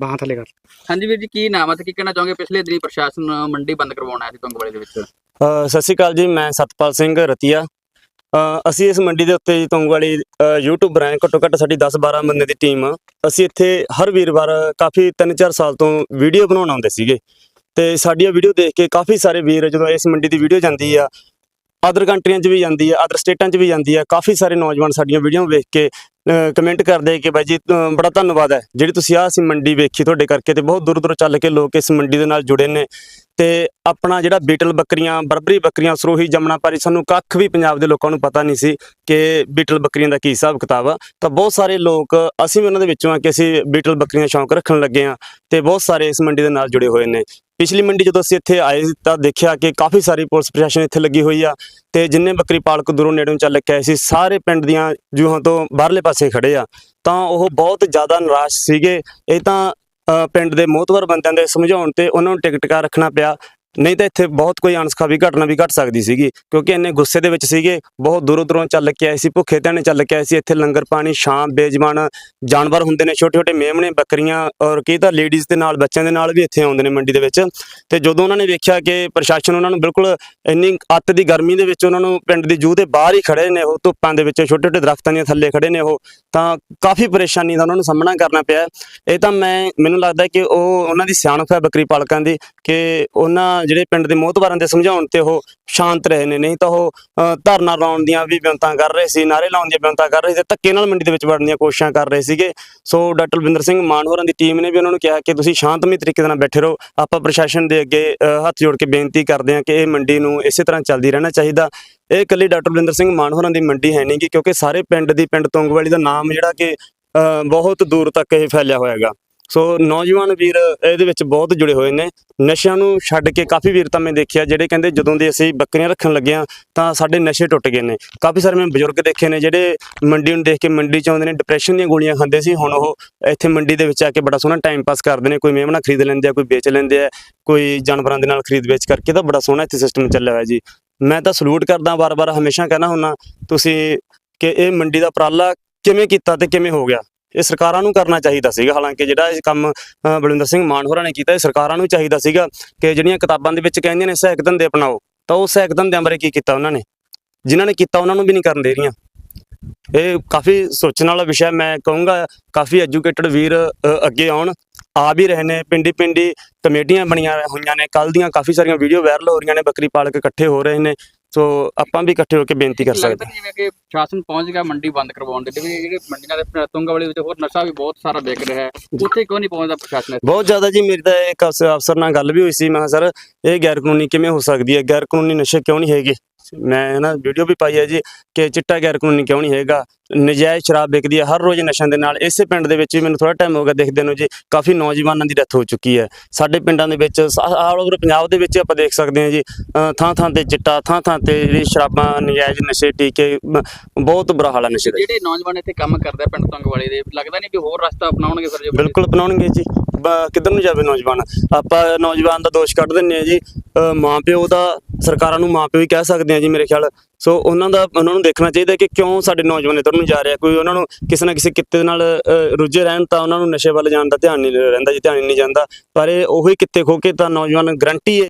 ਬਾਹਾਂ ਥੱਲੇ ਕਰ। ਹਾਂਜੀ ਵੀਰ ਜੀ ਕੀ ਨਾਮ ਹੈ ਤੇ ਕੀ ਕਹਿਣਾ ਚਾਹੋਗੇ? ਪਿਛਲੇ ਦਿਨੀ ਪ੍ਰਸ਼ਾਸਨ ਮੰਡੀ ਬੰਦ ਕਰਵਾਉਣ ਆਇਆ ਸੀ ਤੁੰਗਵਾਲੀ ਦੇ ਵਿੱਚ। ਅ, ਸਤਿ ਸ਼੍ਰੀ ਅਕਾਲ ਜੀ ਮੈਂ ਸਤਪਾਲ ਸਿੰਘ ਰਤੀਆ। ਅ, ਅਸੀਂ ਇਸ ਮੰਡੀ ਦੇ ਉੱਤੇ ਜੀ ਤੁੰਗਵਾਲੀ ਯੂਟਿਊਬਰ ਹਾਂ ਘੱਟੋ ਘੱਟ ਸਾਡੀ 10-12 ਬੰਦੇ ਦੀ ਟੀਮ ਆ। ਅਸੀਂ ਇੱਥੇ ਹਰ ਵੀਰਵਾਰ ਕਾਫੀ 3-4 ਸਾਲ ਤੋਂ ਵੀਡੀਓ ਬਣਾਉਣ ਆਉਂਦੇ ਸੀਗੇ। ਤੇ ਸਾਡੀਆਂ ਵੀਡੀਓ ਦੇਖ ਕੇ ਕਾਫੀ ਸਾਰੇ ਵੀਰ ਜਦੋਂ ਇਸ ਮੰਡੀ ਦੀ ਵੀਡੀਓ ਜਾਂਦੀ ਆ ਅਦਰ ਕੰਟਰੀਆਂ 'ਚ ਵੀ ਜਾਂਦੀ ਆ ਅਦਰ ਸਟੇਟਾਂ 'ਚ ਵੀ ਜਾਂਦੀ ਆ ਕਾਫੀ ਸਾਰੇ ਨੌਜਵਾਨ ਸਾਡੀਆਂ ਵੀਡੀਓ ਵੇਖ ਕੇ ਕਮੈਂਟ ਕਰਦੇ ਕਿ ਬਾਈ ਜੀ ਬੜਾ ਧੰਨਵਾਦ ਹੈ। ਜਿਹੜੀ ਤੁਸੀਂ ਆਹ ਅਸੀਂ ਮੰਡੀ ਵੇਖੀ ਤੁਹਾਡੇ ਕਰਕੇ ਤੇ ਬਹੁਤ ਦੂਰ ਦੂਰ ਚੱਲ ਕੇ ਲੋਕ ਇਸ ਮੰਡੀ ਦੇ ਨਾਲ ਜੁੜੇ ਨੇ। ਤੇ ਆਪਣਾ ਜਿਹੜਾ ਬੀਟਲ ਬੱਕਰੀਆਂ, ਬਰਬਰੀ ਬੱਕਰੀਆਂ, ਸਰੋਹੀ ਜਮਨਾਪਾਰੀ ਸਾਨੂੰ ਕੱਖ ਵੀ ਪੰਜਾਬ ਦੇ ਲੋਕਾਂ ਨੂੰ ਪਤਾ ਨਹੀਂ ਸੀ ਕਿ ਬੀਟਲ ਬੱਕਰੀਆਂ ਦਾ ਕੀ ਹਿਸਾਬ ਕਿਤਾਬ ਆ। ਤਾਂ ਬਹੁਤ ਸਾਰੇ ਲੋਕ, ਅਸੀਂ ਵੀ ਉਹਨਾਂ ਦੇ ਵਿੱਚੋਂ ਆ ਕਿ ਅਸੀਂ ਬੀਟਲ ਬੱਕਰੀਆਂ ਸ਼ੌਂਕ ਰੱਖਣ ਲੱਗੇ ਆ ਤੇ ਬਹੁਤ ਸਾਰੇ ਇਸ ਮੰਡੀ ਦੇ ਨਾਲ ਜੁੜੇ ਹੋਏ ਨੇ। ਪਿਛਲੀ ਮੰਡੀ ਜਦੋਂ ਅਸੀਂ ਇੱਥੇ ਆਏ ਤਾਂ ਦੇਖਿਆ ਕਿ ਕਾਫੀ ਸਾਰੀ ਪੁਲਿਸ ਪ੍ਰਸ਼ਾਸਨ ਇੱਥੇ ਲੱਗੀ ਹੋਈ ਆ ਤੇ ਜਿੰਨੇ ਬੱਕਰੀ ਪਾਲਕ ਦੂਰੋਂ ਨੇੜੋਂ ਚੱਲ ਕੇ ਆਏ ਸੀ ਸਾਰੇ ਪਿੰਡ ਦੀਆਂ ਜੂਹਾਂ ਤੋਂ ਬਾਹਰਲੇ ਪਾਸੇ ਖੜੇ ਆ। ਤਾਂ ਉਹ ਬਹੁਤ ਜ਼ਿਆਦਾ ਨਿਰਾਸ਼ ਸੀਗੇ। ਇਹ ਤਾਂ ਅ, ਪਿੰਡ ਦੇ ਮੋਹਤਵਰ ਬੰਦਿਆਂ ਦੇ ਸਮਝਾਉਣ ਤੇ ਉਹਨਾਂ ਨੂੰ ਟਿਕਟਕਾ ਰੱਖਣਾ ਪਿਆ। ਨਹੀਂ ਤਾਂ ਇੱਥੇ ਬਹੁਤ ਕੋਈ ਅਣਸਖਾਵੀ ਘਟਨਾ ਵੀ ਘਟ ਸਕਦੀ ਸੀਗੀ, ਕਿਉਂਕਿ ਇੰਨੇ ਗੁੱਸੇ ਦੇ ਵਿੱਚ ਸੀਗੇ, ਬਹੁਤ ਦੂਰੋਂ ਦੂਰੋਂ ਚੱਲ ਕੇ ਆਏ ਸੀ, ਭੁੱਖੇ ਧਿਆਨੇ ਚੱਲ ਕੇ ਆਏ ਸੀ, ਇੱਥੇ ਲੰਗਰ ਪਾਣੀ, ਸ਼ਾਮ, ਬੇਜਮਾਨ ਜਾਨਵਰ ਹੁੰਦੇ ਨੇ ਛੋਟੇ ਛੋਟੇ ਮੇਮਣੇ, ਬੱਕਰੀਆਂ ਔਰ ਕਈ ਤਾਂ ਲੇਡੀਜ਼ ਦੇ ਨਾਲ, ਬੱਚਿਆਂ ਦੇ ਨਾਲ ਵੀ ਇੱਥੇ ਆਉਂਦੇ ਨੇ ਮੰਡੀ ਦੇ ਵਿੱਚ। ਤੇ ਜਦੋਂ ਉਹਨਾਂ ਨੇ ਵੇਖਿਆ ਕਿ ਪ੍ਰਸ਼ਾਸਨ ਉਹਨਾਂ ਨੂੰ ਬਿਲਕੁਲ ਇੰਨੀ ਅੱਤ ਦੀ ਗਰਮੀ ਦੇ ਵਿੱਚ ਉਹਨਾਂ ਨੂੰ ਪਿੰਡ ਦੀ ਜੂਹ ਦੇ ਬਾਹਰ ਹੀ ਖੜੇ ਨੇ, ਉਹ ਧੁੱਪਾਂ ਦੇ ਵਿੱਚ ਛੋਟੇ ਛੋਟੇ ਦਰਖਤਾਂ ਦੀਆਂ ਥੱਲੇ ਖੜੇ ਨੇ ਉਹ, ਤਾਂ ਕਾਫੀ ਪਰੇਸ਼ਾਨੀ ਦਾ ਉਹਨਾਂ ਨੂੰ ਸਾਹਮਣਾ ਕਰਨਾ ਪਿਆ। ਇਹ ਤਾਂ ਮੈਂ, ਮੈਨੂੰ ਲੱਗਦਾ ਕਿ ਉਹ ਉਹਨਾਂ ਦੀ ਸਿਆਣਪ ਹੈ ਬੱਕਰੀ ਪਾਲਕਾਂ ਦੀ, ਕਿ ਉਹਨਾਂ ਜਿਹੜੇ ਪਿੰਡ ਦੇ ਮੋਹਤਬਾਰਾਂ ਦੇ ਸਮਝਾਉਣ ਤੇ ਉਹ ਸ਼ਾਂਤ ਰਹੇ ਨੇ ਨਹੀਂ ਤਾਂ ਉਹ ਧਰਨਾ ਲਾਉਣ ਦੀਆਂ ਵੀ ਬਿਆਨਤਾਂ ਕਰ ਰਹੇ ਸੀ ਨਾਰੇ ਲਾਉਣ ਦੀਆਂ ਬਿਆਨਤਾਂ ਕਰ ਰਹੇ ਸੀ ਧੱਕੇ ਨਾਲ ਮੰਡੀ ਦੇ ਵਿੱਚ ਵੜਨ ਦੀਆਂ ਕੋਸ਼ਿਸ਼ਾਂ ਕਰ ਰਹੇ ਸੀਗੇ। ਸੋ ਡਾਕਟਰ ਬਲਵਿੰਦਰ ਸਿੰਘ ਮਾਨ ਹੋਰਾਂ ਦੀ ਟੀਮ ਨੇ ਵੀ ਉਹਨਾਂ ਨੂੰ ਕਿਹਾ ਕਿ ਤੁਸੀਂ ਸ਼ਾਂਤਮਈ ਤਰੀਕੇ ਨਾਲ ਬੈਠੇ ਰਹੋ। ਆਪਾਂ ਪ੍ਰਸ਼ਾਸਨ ਦੇ ਅੱਗੇ ਹੱਥ ਜੋੜ ਕੇ ਬੇਨਤੀ ਕਰਦੇ ਹਾਂ ਕਿ ਇਹ ਮੰਡੀ ਨੂੰ ਇਸੇ ਤਰ੍ਹਾਂ ਚੱਲਦੀ ਰਹਿਣਾ ਚਾਹੀਦਾ। ਇਹ ਇਕੱਲੀ ਡਾਕਟਰ ਬਲਵਿੰਦਰ ਸਿੰਘ ਮਾਨ ਹੋਰਾਂ ਦੀ ਮੰਡੀ ਹੈ ਨਹੀਂ ਗੀ ਕਿਉਂਕਿ ਸਾਰੇ ਪਿੰਡ ਦੀ ਪਿੰਡ ਤੁੰਗਵਾਲੀ ਦਾ ਨਾਮ ਜਿਹੜਾ ਕਿ ਅ, ਬਹੁਤ ਦੂਰ ਤੱਕ ਇਹ ਫੈਲਿਆ ਹੋਇਆ ਹੈਗਾ ਸੋ ਨੌਜਵਾਨ ਵੀਰ ਇਹਦੇ ਵਿੱਚ ਬਹੁਤ ਜੁੜੇ ਹੋਏ ਨੇ। ਨਸ਼ਿਆਂ ਨੂੰ ਛੱਡ ਕੇ ਕਾਫੀ ਵੀਰ ਤਾਂ ਮੈਂ ਦੇਖਿਆ, ਜਿਹੜੇ ਕਹਿੰਦੇ ਜਦੋਂ ਦੇ ਅਸੀਂ ਬੱਕਰੀਆਂ ਰੱਖਣ ਲੱਗੇ ਹਾਂ, ਤਾਂ ਸਾਡੇ ਨਸ਼ੇ ਟੁੱਟ ਗਏ ਨੇ। ਕਾਫੀ ਸਾਰੇ ਮੈਂ ਬਜ਼ੁਰਗ ਦੇਖੇ ਨੇ, ਜਿਹੜੇ ਮੰਡੀ ਨੂੰ ਦੇਖ ਕੇ ਮੰਡੀ ਚ ਆਉਂਦੇ ਨੇ ਡਿਪਰੈਸ਼ਨ ਦੀਆਂ ਗੋਲੀਆਂ ਖਾਂਦੇ ਸੀ। ਹੁਣ ਉਹ ਇੱਥੇ ਮੰਡੀ ਦੇ ਵਿੱਚ ਆ ਕੇ ਬੜਾ ਸੋਹਣਾ ਟਾਈਮ ਪਾਸ ਕਰਦੇ ਨੇ। ਕੋਈ ਮੇਮਣਾ ਖਰੀਦ ਲੈਂਦੇ ਆ, ਕੋਈ ਵੇਚ ਲੈਂਦੇ ਆ, ਕੋਈ ਜਾਨਵਰਾਂ ਦੇ ਨਾਲ ਖਰੀਦ ਵੇਚ ਕਰਕੇ ਤਾਂ ਬੜਾ ਸੋਹਣਾ ਇੱਥੇ ਸਿਸਟਮ ਚੱਲਿਆ ਹੋਇਆ ਜੀ। ਮੈਂ ਤਾਂ ਸਲੂਟ ਕਰਦਾ, ਵਾਰ-ਵਾਰ ਹਮੇਸ਼ਾ ਕਹਿਣਾ ਹੁੰਨਾ ਤੁਸੀਂ ਕਿ ਇਹ ਮੰਡੀ ਦਾ ਉਪਰਾਲਾ ਕਿਵੇਂ ਕੀਤਾ ਤੇ ਕਿਵੇਂ ਹੋ ਗਿਆ? ਇਹ ਸਰਕਾਰਾਂ ਨੂੰ ਕਰਨਾ ਚਾਹੀਦਾ ਸੀਗਾ। ਹਾਲਾਂਕਿ ਜਿਹੜਾ ਇਹ ਕੰਮ ਬਲਵਿੰਦਰ ਸਿੰਘ ਮਾਨ ਹੋਰਾਂ ਨੇ ਕੀਤਾ, ਇਹ ਸਰਕਾਰਾਂ ਨੂੰ ਚਾਹੀਦਾ ਸੀਗਾ ਕਿ ਜਿਹੜੀਆਂ ਕਿਤਾਬਾਂ ਦੇ ਵਿੱਚ ਕਹਿੰਦੀਆਂ ਨੇ ਸਹਾਇਕ ਧੰਦੇ ਅਪਣਾਓ, ਤਾਂ ਉਹ ਸਹਾਇਕ ਧੰਦਿਆਂ ਬਾਰੇ ਕੀ ਕੀਤਾ ਉਹਨਾਂ ਨੇ? ਜਿਨ੍ਹਾਂ ਨੇ ਕੀਤਾ, ਉਹਨਾਂ ਨੂੰ ਵੀ ਨਹੀਂ ਕਰਨ ਦੇ ਰਹੀਆਂ। ਇਹ ਕਾਫੀ ਸੋਚਣ ਵਾਲਾ ਵਿਸ਼ਾ ਮੈਂ ਕਹੂੰਗਾ, ਕਾਫੀ ਐਜੂਕੇਟਡ ਵੀਰ ਅੱਗੇ ਆਉਣ। ਆ ਵੀ ਰਹੇ ਨੇ। ਪਿੰਡੀ ਪਿੰਡੀ ਕਮੇਟੀਆਂ ਬਣੀਆਂ ਹੋਈਆਂ ਨੇ। ਕੱਲ ਦੀਆਂ ਕਾਫੀ ਸਾਰੀਆਂ ਵੀਡੀਓ ਵਾਇਰਲ ਹੋ ਰਹੀਆਂ ਨੇ। ਬੱਕਰੀ ਪਾਲਕ ਇਕੱਠੇ ਹੋ ਰਹੇ ਨੇ। ਸੋ ਆਪਾਂ ਵੀ ਇਕੱਠੇ ਹੋ ਕੇ ਬੇਨਤੀ ਕਰ ਸਕਦੇ ਨਹੀਂ ਜਿਵੇਂ ਕਿ ਪ੍ਰਸ਼ਾਸਨ ਪਹੁੰਚ ਗਿਆ ਮੰਡੀ ਬੰਦ ਕਰਵਾਉਣ ਦੇ ਲਈ। ਜਿਹੜੇ ਮੰਡੀਆਂ ਦੇ ਤੁੰਗਵਾਲੀ ਵਿੱਚ ਹੋਰ ਨਸ਼ਾ ਵੀ ਬਹੁਤ ਸਾਰਾ ਵਿਕ ਰਿਹਾ ਹੈ। ਉੱਥੇ ਕਿਉਂ ਨਹੀਂ ਪਹੁੰਚਦਾ ਪ੍ਰਸ਼ਾਸਨ? ਬਹੁਤ ਜ਼ਿਆਦਾ ਜੀ ਮੇਰੀ ਤਾਂ ਇੱਕ ਅਫਸ- ਅਫਸਰ ਨਾਲ ਗੱਲ ਵੀ ਹੋਈ ਸੀ। ਮੈਂ ਸਰ ਇਹ ਗੈਰ ਕਾਨੂੰਨੀ ਕਿਵੇਂ ਹੋ ਸਕਦੀ ਹੈ? ਗੈਰ ਕਾਨੂੰਨੀ ਨਸ਼ੇ ਕਿਉਂ ਨਹੀਂ ਹੈਗੇ? ਮੈਂ ਨਾ ਵੀਡੀਓ ਵੀ ਪਾਈ ਹੈ ਜੀ ਕਿ ਚਿੱਟਾ ਗੈਰ ਕਾਨੂੰਨੀ ਕਿਉਂ ਨਹੀਂ ਹੈਗਾ? ਨਜਾਇਜ਼ ਸ਼ਰਾਬ ਵਿਕਦੀ ਹੈ ਹਰ ਰੋਜ਼ ਨਸ਼ਿਆਂ ਦੇ ਨਾਲ। ਇਸੇ ਪਿੰਡ ਦੇ ਵਿੱਚ ਵੀ ਮੈਨੂੰ ਥੋੜਾ ਟਾਈਮ ਹੋ ਗਿਆ ਦੇਖਦੇ ਨੂੰ ਜੀ ਕਾਫੀ ਨੌਜਵਾਨਾਂ ਦੀ ਡੈਥ ਹੋ ਚੁੱਕੀ ਹੈ। ਸਾਡੇ ਪਿੰਡਾਂ ਦੇ ਵਿੱਚ ਆਲ ਓਵਰ ਪੰਜਾਬ ਦੇ ਵਿੱਚ ਆਪਾਂ ਦੇਖ ਸਕਦੇ ਹਾਂ ਜੀ ਥਾਂ ਥਾਂ ਤੇ ਚਿੱਟਾ ਥਾਂ ਥਾਂ ਤੇ ਜਿਹੜੀ ਸ਼ਰਾਬਾਂ ਨਜਾਇਜ਼ ਨਸ਼ੇ ਟੀਕੇ ਬਹੁਤ ਬੁਰਾ ਹਾਲ ਹੈ ਨਸ਼ੇ ਦਾ ਜਿਹੜੇ ਨੌਜਵਾਨ ਇੱਥੇ ਕੰਮ ਕਰਦੇ ਪਿੰਡ ਤੁੰਗਵਾਲੀ ਦੇ ਲੱਗਦਾ ਨਹੀਂ ਵੀ ਹੋਰ ਰਸਤਾ ਅਪਣਾਉਣਗੇ ਫਿਰ ਜੇ ਬਿਲਕੁਲ ਅਪਣਾਉਣਗੇ ਜੀ। ਕਿੱਧਰ ਨੂੰ ਜਾਵੇ ਨੌਜਵਾਨ? ਆਪਾਂ ਨੌਜਵਾਨ ਦਾ ਦੋਸ਼ ਕੱਢ ਦਿੰਨੇ ਆ ਜੀ। ਅ, ਮਾਂ ਪਿਓ ਦਾ ਸਰਕਾਰਾਂ ਨੂੰ ਮਾਂ ਪਿਓ ਹੀ ਕਹਿ ਸਕਦੇ ਆ ਜੀ ਮੇਰੇ ਖਿਆਲ। ਸੋ ਉਹਨਾਂ ਦਾ ਉਹਨਾਂ ਨੂੰ ਦੇਖਣਾ ਚਾਹੀਦਾ ਕਿ ਕਿਉਂ ਸਾਡੇ ਨੌਜਵਾਨ ਇੱਧਰ ਨੂੰ ਜਾ ਰਿਹਾ ਕੋਈ ਉਹਨਾਂ ਨੂੰ ਕਿਸੇ ਨਾ ਕਿਸੇ ਕਿੱਤੇ ਦੇ ਨਾਲ ਅ, ਰੁੱਝੇ ਰਹਿਣ ਤਾਂ ਉਹਨਾਂ ਨੂੰ ਨਸ਼ੇ ਵੱਲ ਜਾਣ ਦਾ ਧਿਆਨ ਨਹੀਂ ਰਹਿੰਦਾ ਜੀ ਧਿਆਨ ਨਹੀਂ ਜਾਂਦਾ। ਪਰ ਇਹ ਉਹੀ ਕਿੱਤੇ ਖੋ ਕੇ ਤਾਂ ਨੌਜਵਾਨ ਗਰੰਟੀ ਹੈ